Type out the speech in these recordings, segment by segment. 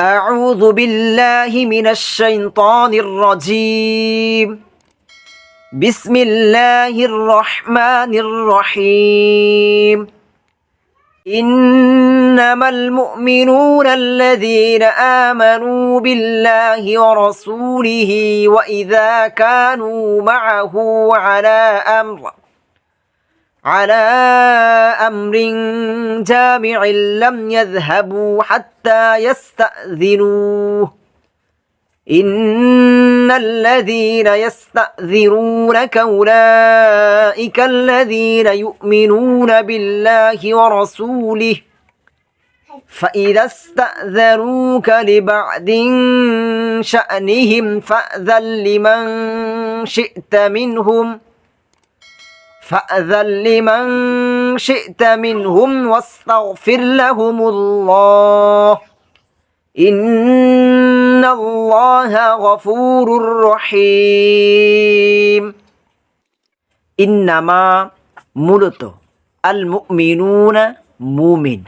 أعوذ بالله من الشيطان الرجيم. بسم الله الرحمن الرحيم. إنما المؤمنون الذين آمنوا بالله ورسوله وإذا كانوا معه على أمر على أمر جامع لم يذهبوا حتى يستأذنوه. إن الذين يستأذنونك أولئك الذين يؤمنون بالله ورسوله. فإذا استأذنوك لبعد شأنهم فأذن لمن شئت منهم. فأذن لمن شئت منهم واستغفر لهم الله إن الله غفور رحيم ইন্নামা মূলত আল মুমিনুনা মুমিন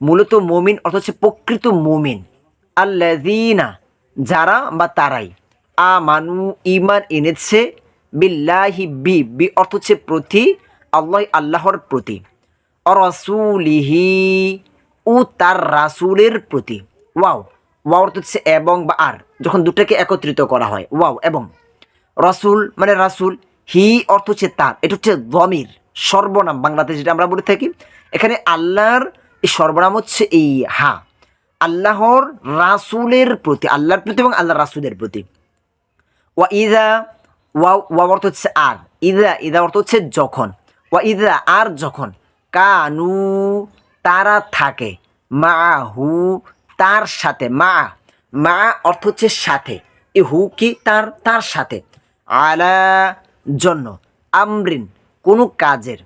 মূলত মুমিন অর্থ হচ্ছে প্রকৃত মুমিন আল্লাযীনা যারা বা তারাই আমানু ইমান এনেছে বিল্লাহি বি বি অর্থ হচ্ছে প্রতি, আল্লাহ আল্লাহর প্রতি। অরসুলিহি ও তার রাসুলের প্রতি। ওয়াও ওয়াও অর্থ হচ্ছে এবং বা আর, যখন দুটাকে একত্রিত করা হয়। ওয়াও, এবং। রসুল মানে রাসুল, হি অর্থ হচ্ছে তার, এটা হচ্ছে দমির সর্বনাম বাংলাতে যেটা আমরা বলে থাকি। এখানে আল্লাহর এই সর্বনাম হচ্ছে এই হা। আল্লাহর রাসুলের প্রতি, আল্লাহর প্রতি এবং আল্লাহ রাসুলের প্রতি। ওয়া ইদা ওয়া অর্থ হচ্ছে আর। ইদা ইদা অর্থ হচ্ছে যখন। ওয়া ইদা আর যখন। কানু, তারা থাকে। মা হু তার সাথে। মা মা অর্থ হচ্ছে সাথে। এ হু কি তার তার সাথে। আলা, জন্য। আমরিন, কোনো কাজের।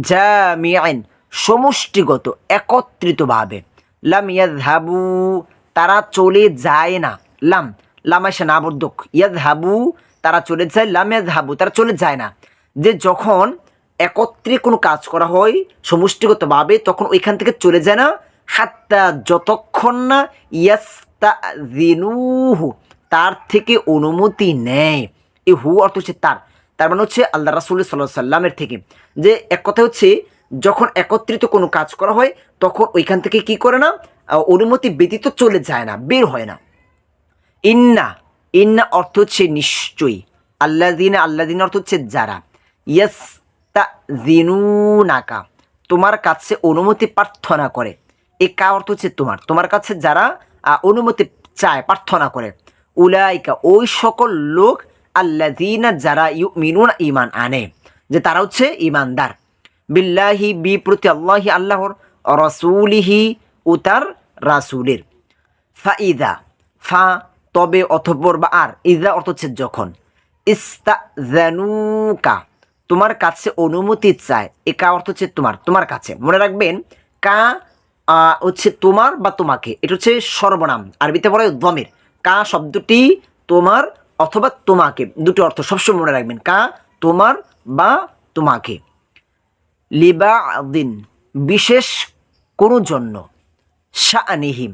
জামিয়াইন সমষ্টিগত, একত্রিতভাবে। লাম ইয়াদহাবু তারা চলে যায় না। লাম লাম এসে নাবর্ধক ইয়াদহাবু তারা চলে যায়, লাম ইয়াদহাবু তারা চলে যায় না। যে যখন একত্রে কোনো কাজ করা হয় সমষ্টিগতভাবে, তখন ওইখান থেকে চলে যায় না। হাত্তা যতক্ষণ না ইয়াস্তা তার থেকে অনুমতি নেয়। এই হু অর্থ হচ্ছে তার। তার মানে হচ্ছে আল্লাহ রাসুল সাল্লাহ সাল্লামের থেকে। যে এক কথা হচ্ছে, যখন একত্রিত কোনো কাজ করা হয়, তখন ওইখান থেকে কি করে না অনুমতি ব্যতীত চলে যায় না, বের হয় না। ইন্না ইন্না অর্থ হচ্ছে নিশ্চয়ই। আল্লাহ দিন আল্লাহ দিন অর্থ হচ্ছে যারা। ইয়াস্তা নাকা তোমার কাছে অনুমতি প্রার্থনা করে। এ কা অর্থ হচ্ছে তোমার। তোমার কাছে যারা অনুমতি চায়, প্রার্থনা করে। উলাইকা, ওই সকল লোক আল্লাহ যারা ইউ মিনুন ইমান আনে, যে তারা হচ্ছে ইমানদার বিল্লাহি বি প্রতি আল্লাহি, আল্লাহর রসুলিহি ও তার রাসুলের। ফাইদা, ফা তবে অথপর বা আর, ইদা অর্থ হচ্ছে যখন। ইস্তাজানুকা তোমার কাছে অনুমতি চায়। এ কা অর্থ হচ্ছে তোমার তোমার কাছে। মনে রাখবেন, কা হচ্ছে তোমার বা তোমাকে। এটা হচ্ছে সর্বনাম। আরবিতে বলা দমের কা শব্দটি তোমার অথবা তোমাকে। দুটো অর্থ সবসময় মনে রাখবেন, কা তোমার বা তোমাকে। লিবা দিন বিশেষ কোনো জন্য, শানিহিম,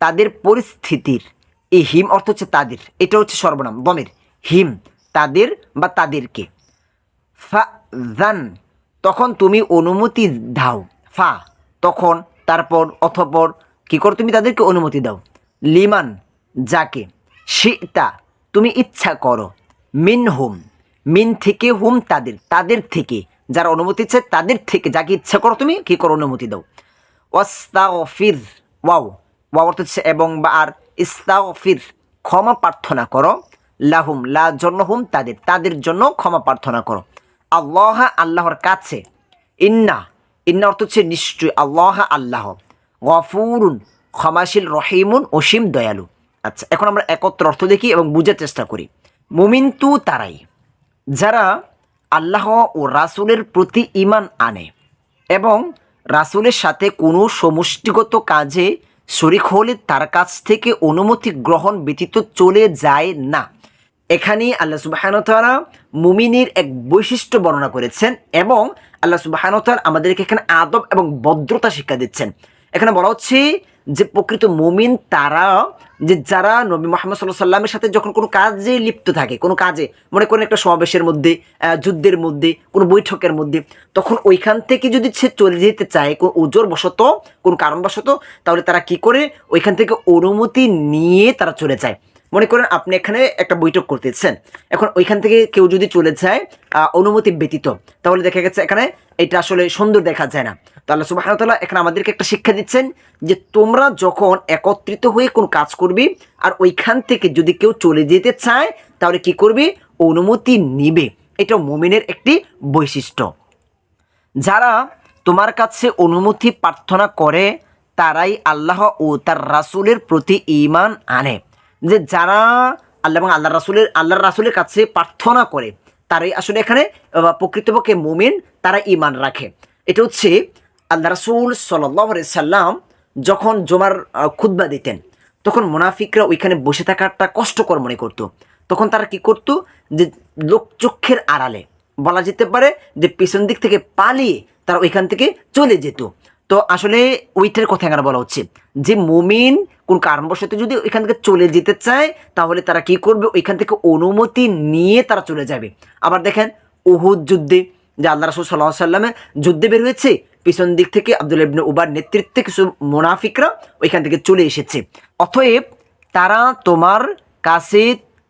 তাদের পরিস্থিতির এই হিম অর্থ হচ্ছে তাদের। এটা হচ্ছে সর্বনাম। দমের। হিম, তাদের বা তাদেরকে। ফা, জান, তখন তুমি অনুমতি দাও। ফা, তখন, তারপর, অথপর, কি করো তুমি তাদেরকে অনুমতি দাও? লিমান, যাকে। সীতা তুমি ইচ্ছা করো। মিন হোম মিন থেকে হোম তাদের তাদের থেকে। যারা অনুমতি চায় তাদের থেকে। যাকে ইচ্ছা করো তুমি, কি করো, অনুমতি দাও। ওয়াস্তাগফির, ওয়াও। ওয়াও অর্থ হচ্ছে এবং বা আর। ইস্তাগফির, ক্ষমা প্রার্থনা করো। লাহুম, লা জন্য হুম তাদের তাদের জন্য ক্ষমা প্রার্থনা করো। আল্লাহ আল্লাহর কাছে, ইন্না ইন্না অর্থ হচ্ছে নিশ্চয়, আল্লাহ আল্লাহ। গফুরুন, ক্ষমাশীল, রহিমুন, অসীম দয়ালু। আচ্ছা এখন আমরা একত্র অর্থ দেখি এবং বুঝার চেষ্টা করি। মুমিন তু তারাই, যারা আল্লাহ ও রাসূলের প্রতি ঈমান আনে এবং রাসূলের সাথে কোনো সমষ্টিগত কাজে শরিক হলে তার কাছ থেকে অনুমতি গ্রহণ ব্যতীত চলে যায় না। এখানে আল্লাহ সুবাহানতালা মুমিনের এক বৈশিষ্ট্য বর্ণনা করেছেন এবং আল্লাহ সুবাহানতাল আমাদেরকে এখানে আদব এবং ভদ্রতা শিক্ষা দিচ্ছেন। এখানে বলা হচ্ছে যে প্রকৃত মুমিন তারা যে যারা নবী মোহাম্মদ সাল্লাহ সাল্লামের সাথে যখন কোনো কাজে লিপ্ত থাকে, কোনো কাজে, মনে করেন একটা সমাবেশের মধ্যে যুদ্ধের মধ্যে, কোনো বৈঠকের মধ্যে, তখন ওইখান থেকে যদি সে চলে যেতে চায়, কোনো ওজোর বশত কোনো কারণবশত, তাহলে তারা কি করে? ওইখান থেকে অনুমতি নিয়ে তারা চলে যায়। মনে করেন আপনি এখানে একটা বৈঠক করতেছেন। এখন ওইখান থেকে কেউ যদি চলে যায় অনুমতি ব্যতীত, তাহলে দেখা গেছে এখানে এটা আসলে সুন্দর দেখা যায় না। তো আল্লাহ সুবাহতাল্লাহ এখানে আমাদেরকে একটা শিক্ষা দিচ্ছেন যে তোমরা যখন একত্রিত হয়ে কোন কাজ করবি, আর ওইখান থেকে যদি কেউ চলে যেতে চায়, তাহলে কি করবি? অনুমতি নিবে। এটা মুমিনের একটি বৈশিষ্ট্য। যারা তোমার কাছে অনুমতি প্রার্থনা করে, তারাই আল্লাহ ও তার রাসুলের প্রতি ঈমান আনে। যে যারা আল্লাহ এবং আল্লাহ রাসূলের, আল্লাহর রাসুলের কাছে প্রার্থনা করে, তারাই আসলে এখানে প্রকৃতপক্ষে মুমিন, তারা ইমান রাখে। এটা হচ্ছে আল্লাহ রাসুল আলাইহি সাল্লাম যখন জমার খুদ্া দিতেন, তখন মুনাফিকরা ওইখানে বসে থাকাটা কষ্টকর মনে করতো। তখন তারা কি করতো যে লোকচক্ষের আড়ালে, বলা যেতে পারে যে পিছন দিক থেকে পালিয়ে তারা ওইখান থেকে চলে যেত। তো আসলে ওইটার কথা এখানে বলা হচ্ছে। যে মুমিন কোন কারণবশত যদি ওইখান থেকে চলে যেতে চায়, তাহলে তারা কি করবে? ওইখান থেকে অনুমতি নিয়ে তারা চলে যাবে। আবার দেখেন, উহুদ যুদ্ধে, যে আল্লাহ রাসুল সাল্লাহ সাল্লামের যুদ্ধে বের হয়েছে, পিছন দিক থেকে আব্দুল ইবনে উবার নেতৃত্বে কিছু মুনাফিকরা ওইখান থেকে চলে এসেছে। অতএব তারা তোমার কাছে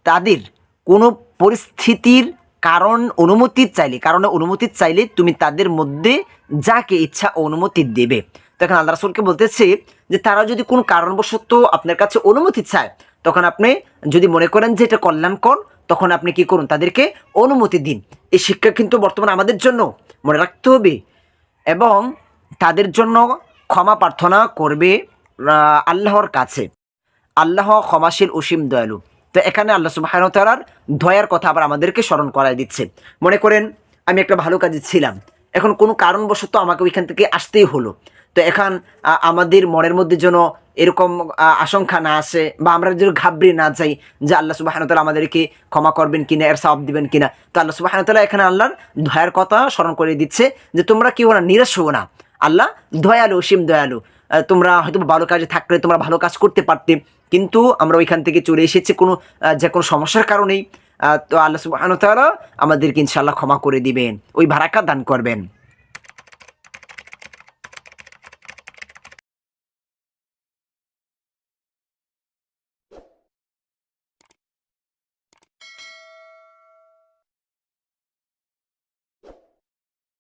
তাদের কোনো পরিস্থিতির কারণ অনুমতি চাইলে, কারণে অনুমতি চাইলে তুমি তাদের মধ্যে যাকে ইচ্ছা অনুমতি দেবে। তখন আল্লাহ রাসুলকে বলতেছে যে তারা যদি কোনো কারণবশত আপনার কাছে অনুমতি চায়, তখন আপনি যদি মনে করেন যে এটা কল্যাণকর, তখন আপনি কি করুন? তাদেরকে অনুমতি দিন। এই শিক্ষা কিন্তু বর্তমানে আমাদের জন্য মনে রাখতে হবে এবং তাদের জন্য ক্ষমা প্রার্থনা করবে আল্লাহর কাছে। আল্লাহ ক্ষমাশীল, অসীম দয়ালু। তো এখানে আল্লাহ সুবাহতালার দয়ার কথা আবার আমাদেরকে স্মরণ করাই দিচ্ছে। মনে করেন, আমি একটা ভালো কাজে ছিলাম। এখন কোনো কারণবশত আমাকে ওইখান থেকে আসতেই হলো। তো এখন আমাদের মনের মধ্যে যেন এরকম আশঙ্কা না আসে বা আমরা যেন ঘাবড়ে না যাই যে আল্লাহ সুবাহতালা আমাদেরকে ক্ষমা করবেন কিনা, এর সাপ দিবেন কিনা। তো আল্লাহ সুবাহতালা এখানে আল্লাহর দয়ার কথা স্মরণ করে দিচ্ছে যে তোমরা কি না নিরাশ হো না। আল্লাহ দয়ালু, অসীম দয়ালু। তোমরা হয়তো ভালো কাজে থাকলে, তোমরা ভালো কাজ করতে পারতে। কিন্তু আমরা ওইখান থেকে চলে এসেছি কোনো যে কোনো সমস্যার কারণেই। তো আল্লাহ সুবাহ আমাদেরকে ইনশাল্লাহ ক্ষমা করে দিবেন। ওই ভাড়াকা দান করবেন।